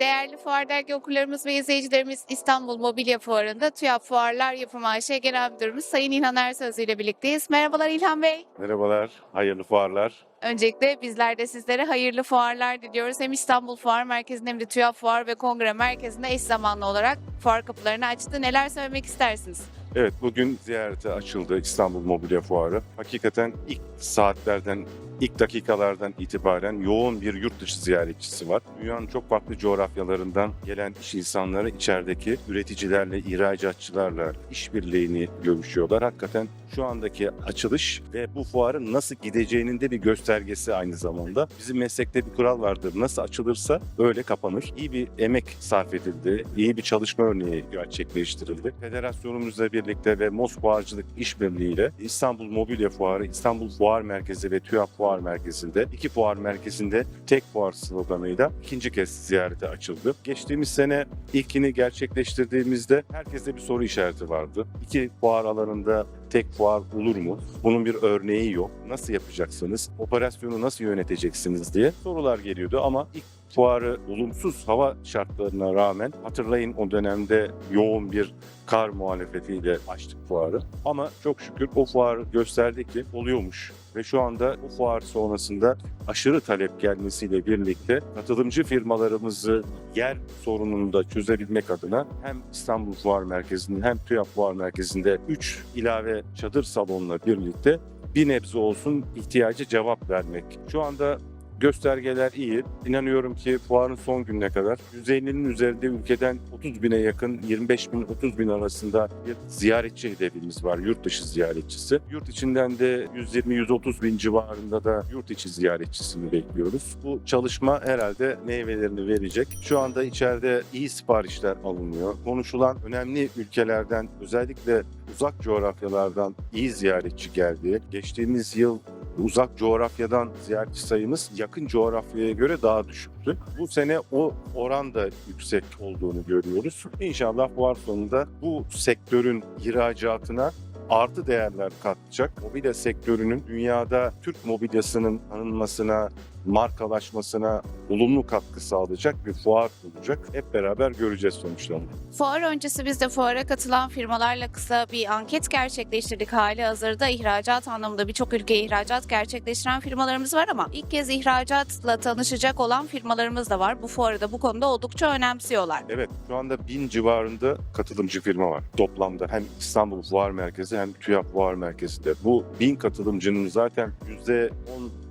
Değerli Fuar Dergi okurlarımız ve izleyicilerimiz İstanbul Mobilya Fuarı'nda TÜYAP Fuarlar Yapım AŞ Genel Müdürümüz Sayın İlhan Ersöz ile birlikteyiz. Merhabalar İlhan Bey. Merhabalar, hayırlı fuarlar. Öncelikle bizler de sizlere hayırlı fuarlar diliyoruz. Hem İstanbul Fuar Merkezi'nde hem de TÜYAP Fuar ve Kongre Merkezi'nde eş zamanlı olarak fuar kapılarını açtı. Neler söylemek istersiniz? Evet, bugün ziyarete açıldı İstanbul Mobilya Fuarı. Hakikaten ilk saatlerden, ilk dakikalardan itibaren yoğun bir yurt dışı ziyaretçisi var. Dünyanın çok farklı coğrafyalarından gelen iş insanları içerideki üreticilerle, ihracatçılarla işbirliğini görüşüyorlar. Hakikaten şu andaki açılış ve bu fuarın nasıl gideceğinin de bir göstergesi aynı zamanda. Bizim meslekte bir kural vardır. Nasıl açılırsa öyle kapanır. İyi bir emek sarf edildi. iyi bir çalışma örneği gerçekleştirildi. Federasyonumuzla birlikte ve Mosfuarcılık işbirliğiyle İstanbul Mobilya Fuarı, İstanbul Fuar Merkezi ve TÜYAP Fuar Merkezi'nde iki fuar merkezinde tek fuar sloganıyla ikinci kez ziyarete açıldı. Geçtiğimiz sene ilkini gerçekleştirdiğimizde herkeste bir soru işareti vardı. İki fuar alanında tek fuar olur mu? Bunun bir örneği yok. Nasıl yapacaksınız? Operasyonu nasıl yöneteceksiniz diye sorular geliyordu ama ilk fuarı olumsuz hava şartlarına rağmen hatırlayın o dönemde yoğun bir kar muhalefetiyle açtık fuarı. Ama çok şükür o fuar gösterdi ki oluyormuş. Ve şu anda bu fuar sonrasında aşırı talep gelmesiyle birlikte katılımcı firmalarımızı yer sorununu da çözebilmek adına hem İstanbul Fuar Merkezi'nde hem TÜYAP Fuar Merkezi'nde 3 ilave çadır salonla birlikte bir nebze olsun ihtiyacı cevap vermek. Şu anda göstergeler iyi. İnanıyorum ki fuarın son gününe kadar 150'nin üzerinde ülkeden 30 bine yakın 25 bin 30 bin arasında bir ziyaretçi hedefimiz var. Yurt dışı ziyaretçisi. Yurt içinden de 120-130 bin civarında da yurt içi ziyaretçisini bekliyoruz. Bu çalışma herhalde meyvelerini verecek. Şu anda içeride iyi siparişler alınıyor. Konuşulan önemli ülkelerden özellikle uzak coğrafyalardan iyi ziyaretçi geldi. Geçtiğimiz yıl uzak coğrafyadan ziyaretçi sayımız yakın coğrafyaya göre daha düşüktü. Bu sene o oran da yüksek olduğunu görüyoruz. İnşallah fuar sonunda bu sektörün ihracatına artı değerler katacak. Mobilya sektörünün dünyada Türk mobilyasının tanınmasına, markalaşmasına olumlu katkı sağlayacak bir fuar olacak. Hep beraber göreceğiz sonuçlarını. Fuar öncesi biz de fuara katılan firmalarla kısa bir anket gerçekleştirdik. Hali hazırda ihracat anlamında birçok ülkeye ihracat gerçekleştiren firmalarımız var ama ilk kez ihracatla tanışacak olan firmalarımız da var. Bu fuarı da bu konuda oldukça önemsiyorlar. Evet, şu anda bin civarında katılımcı firma var toplamda. Hem İstanbul Fuar Merkezi hem TÜYAP Fuar Merkezi'nde. Bu bin katılımcının zaten %10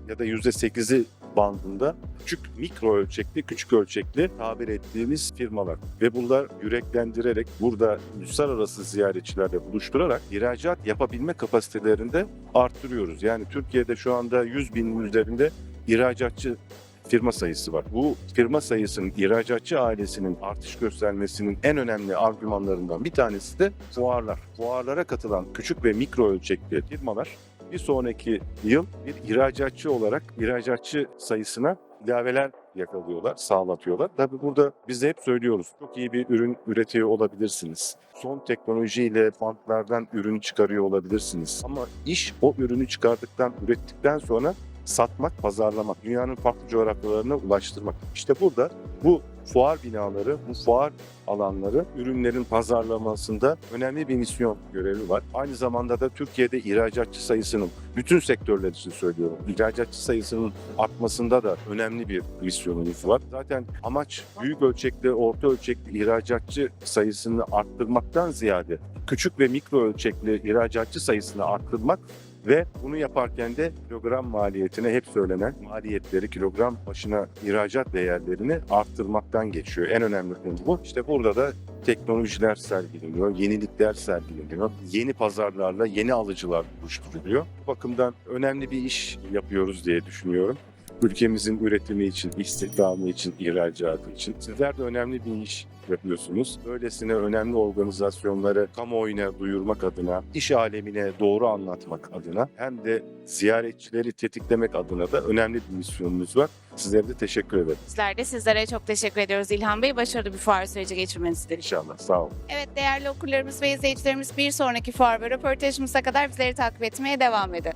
ya da %8'i bandında küçük mikro ölçekli, küçük ölçekli tabir ettiğimiz firmalar. Ve bunlar yüreklendirerek burada uluslararası ziyaretçilerle buluşturarak ihracat yapabilme kapasitelerini de arttırıyoruz. Yani Türkiye'de şu anda 100 binin üzerinde ihracatçı firma sayısı var. Bu firma sayısının ihracatçı ailesinin artış göstermesinin en önemli argümanlarından bir tanesi de fuarlar. Fuarlara katılan küçük ve mikro ölçekli firmalar bir sonraki yıl bir ihracatçı olarak ihracatçı sayısına ilaveler yakalıyorlar, sağlatıyorlar. Tabii burada biz de hep söylüyoruz. Çok iyi bir ürün üretiyor olabilirsiniz. Son teknolojiyle bantlardan ürün çıkarıyor olabilirsiniz. Ama iş o ürünü çıkardıktan, ürettikten sonra satmak, pazarlamak, dünyanın farklı coğrafyalarına ulaştırmak. İşte burada bu fuar binaları, bu fuar alanları ürünlerin pazarlamasında önemli bir misyon görevi var. Aynı zamanda da Türkiye'de ihracatçı sayısının, bütün sektörler için söylüyorum, ihracatçı sayısının artmasında da önemli bir misyonumuz var. Zaten amaç büyük ölçekli, orta ölçekli ihracatçı sayısını arttırmaktan ziyade küçük ve mikro ölçekli ihracatçı sayısını arttırmak ve bunu yaparken de kilogram maliyetine hep söylenen maliyetleri kilogram başına ihracat değerlerini arttırmaktan geçiyor. En önemli konu bu. İşte burada da teknolojiler sergileniyor, yenilikler sergileniyor, yeni pazarlarla yeni alıcılar oluşturuluyor. Bu bakımdan önemli bir iş yapıyoruz diye düşünüyorum. Ülkemizin üretimi için, istihdamı için, ihracatı için. Sizler de önemli bir iş yapıyorsunuz. Böylesine önemli organizasyonları kamuoyuna duyurmak adına, iş alemine doğru anlatmak adına hem de ziyaretçileri tetiklemek adına da önemli bir misyonunuz var. Sizlere de teşekkür ederim. Bizler de sizlere çok teşekkür ediyoruz İlhan Bey. Başarılı bir fuar süreci geçirmenizi dileriz. İnşallah. Sağ olun. Evet değerli okurlarımız ve izleyicilerimiz bir sonraki fuar ve röportajımıza kadar bizleri takip etmeye devam edin.